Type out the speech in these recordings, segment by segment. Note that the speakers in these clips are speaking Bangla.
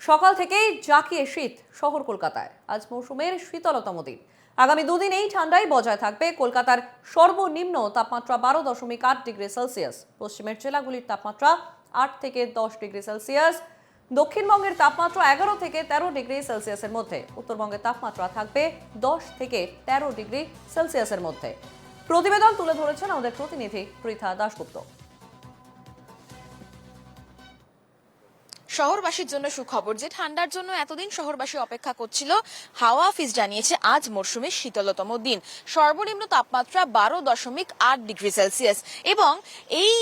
সকাল থেকেই জাঁকিয়ে শীত শহর কলকাতায়। আজ মৌসুমের শীতলতম দিন। আগামী দুদিন এই ঠান্ডাই বজায় থাকবে কলকাতার সর্বনিম্ন তাপমাত্রা বারো দশমিক আট ডিগ্রি সেলসিয়াস। পশ্চিমের জেলাগুলির তাপমাত্রা আট থেকে দশ ডিগ্রি সেলসিয়াস। দক্ষিণবঙ্গের তাপমাত্রা এগারো থেকে তেরো ডিগ্রি সেলসিয়াসের মধ্যে। উত্তরবঙ্গের তাপমাত্রা থাকবে দশ থেকে তেরো ডিগ্রি সেলসিয়াসের মধ্যে। প্রতিবেদন তুলে ধরেছেন আমাদের প্রতিনিধি পৃথা দাশগুপ্ত। শহরবাসীর জন্য সুখবর, যে ঠান্ডার জন্য এতদিন শহরবাসী অপেক্ষা করছিল, হাওয়া অফিস জানিয়েছে আজ মরশুমের শীতলতম দিন। সর্বনিম্ন তাপমাত্রা বারো দশমিক আট ডিগ্রি সেলসিয়াস এবং এই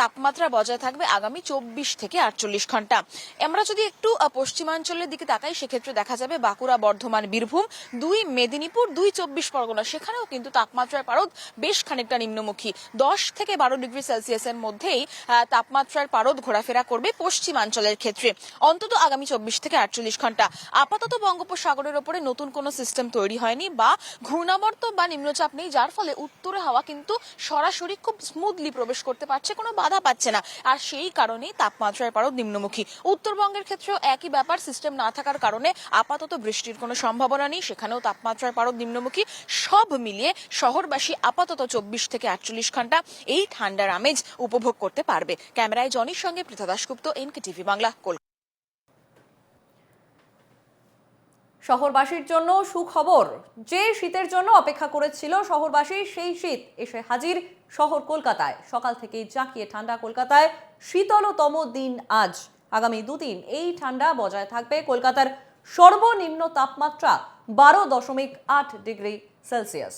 তাপমাত্রা বজায় থাকবে আগামী চব্বিশ থেকে আটচল্লিশ ঘণ্টা। আমরা যদি একটু পশ্চিমাঞ্চলের দিকে তাকাই, সেক্ষেত্রে দেখা যাবে বাঁকুড়া, বর্ধমান, বীরভূম, দুই মেদিনীপুর, দুই চব্বিশ পরগনা, সেখানেও কিন্তু তাপমাত্রার পারদ বেশ খানিকটা নিম্নমুখী। দশ থেকে বারো ডিগ্রি সেলসিয়াসের মধ্যেই তাপমাত্রার পারদ ঘোরাফেরা করবে পশ্চিমাঞ্চলের ক্ষেত্রে। অন্তত আগামী চব্বিশ থেকে আটচল্লিশ ঘণ্টা। আপাতত বঙ্গোপসাগরের ওপরে নতুন কোনো সিস্টেম তৈরি হয়নি বা ঘূর্ণাবর্ত বা নিম্নচাপ নেই, যার ফলে উত্তরে হাওয়া কিন্তু সরাসরি খুব স্মুথলি প্রবেশ করতে পারছে, কোনো বাধা পাচ্ছে না। আর সেই কারণেই তাপমাত্রার পারদ নিম্নমুখী। উত্তরবঙ্গের ক্ষেত্রেও একই ব্যাপার সিস্টেম না থাকার কারণে আপাতত বৃষ্টির কোনো সম্ভাবনা নেই, সেখানেও তাপমাত্রার পারদ নিম্নমুখী। সব মিলিয়ে শহরবাসী আপাতত চব্বিশ থেকে আটচল্লিশ ঘণ্টা এই ঠান্ডার আমেজ উপভোগ করতে পারবে। ক্যামেরায় জনির সঙ্গে পৃথা দাশগুপ্ত এনকে টিভি বাংলা শহরবাসীর জন্য সুখবর। যে শীতের জন্য অপেক্ষা করেছিল শহরবাসী, সেই শীত এসে হাজির শহর কলকাতায়। সকাল থেকেই জাঁকিয়ে ঠান্ডা কলকাতায়। শীতলতম দিন আজ। আগামী দুদিন এই ঠান্ডা বজায় থাকবে কলকাতার সর্বনিম্ন তাপমাত্রা বারো দশমিক আট ডিগ্রি সেলসিয়াস।